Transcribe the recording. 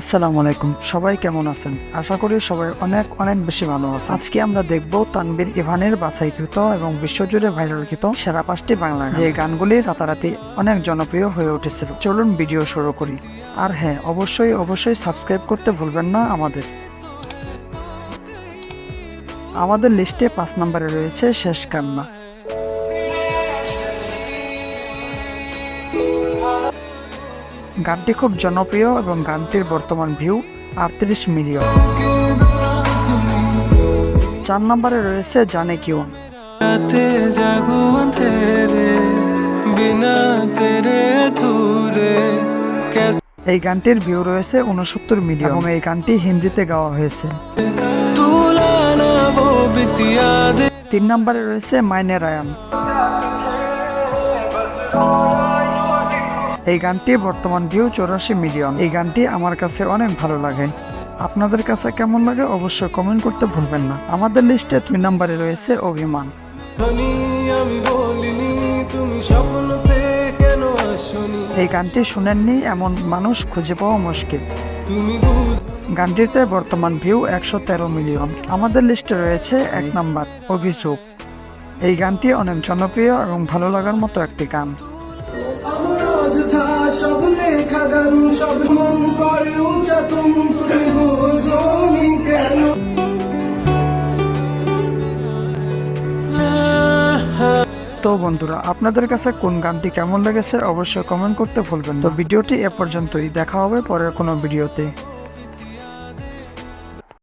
আসসালামু আলাইকুম সবাই কেমন আছেন? আশা করি সবাই অনেক অনেক বেশি ভালো আছে আজকে আমরা দেখব তানবীর ইভানের বাছাইকৃত এবং বিশ্বজুড়ে ভাইরাল ভাইরালকৃত সেরা পাঁচটি বাংলা যে গানগুলি রাতারাতি অনেক জনপ্রিয় হয়ে উঠেছিল। চলুন ভিডিও শুরু করি। আর হ্যাঁ অবশ্যই অবশ্যই সাবস্ক্রাইব করতে ভুলবেন না আমাদের। আমাদের লিস্টে পাঁচ নম্বরে রয়েছে শেষ কান্না। গানটি খুব জনপ্রিয় এবং গানটির বর্তমান ভিউ আটত্রিশ মিলিয়ন। চার নম্বরে রয়েছে জানে কিউন এই গানটির ভিউ রয়েছে উনসত্তর মিলিয়ন এবং এই গানটি হিন্দিতে গাওয়া হয়েছে। তিন নম্বরে রয়েছে মাইনে রায়ান। এই গানটি বর্তমান ভিউ চৌরাশি মিলিয়ন। এই গানটি আমার কাছে অনেক ভালো লাগে। আপনাদের কাছে কেমন লাগে অবশ্যই কমেন্ট করতে ভুলবেন না। আমাদের লিস্টে দুই নম্বরে রয়েছে অভিমান। এই গানটি শুনেননি এমন মানুষ খুঁজে পাওয়া মুশকিল। গানটিতে বর্তমান ভিউ একশো তেরো মিলিয়ন। আমাদের লিস্টে রয়েছে এক নাম্বার অভিযোগ। এই গানটি অনেক জনপ্রিয় এবং ভালো লাগার মতো একটি গান। অযথা সব লেখা গান, সব মন করে কেন? তো বন্ধুরা, আপনাদের কাছে কোন গানটি কেমন লেগেছে অবশ্যই কমেন্ট করতে ভুলবেন তো ভিডিওটি এ পর্যন্তই, দেখা হবে পরের কোনো ভিডিওতে।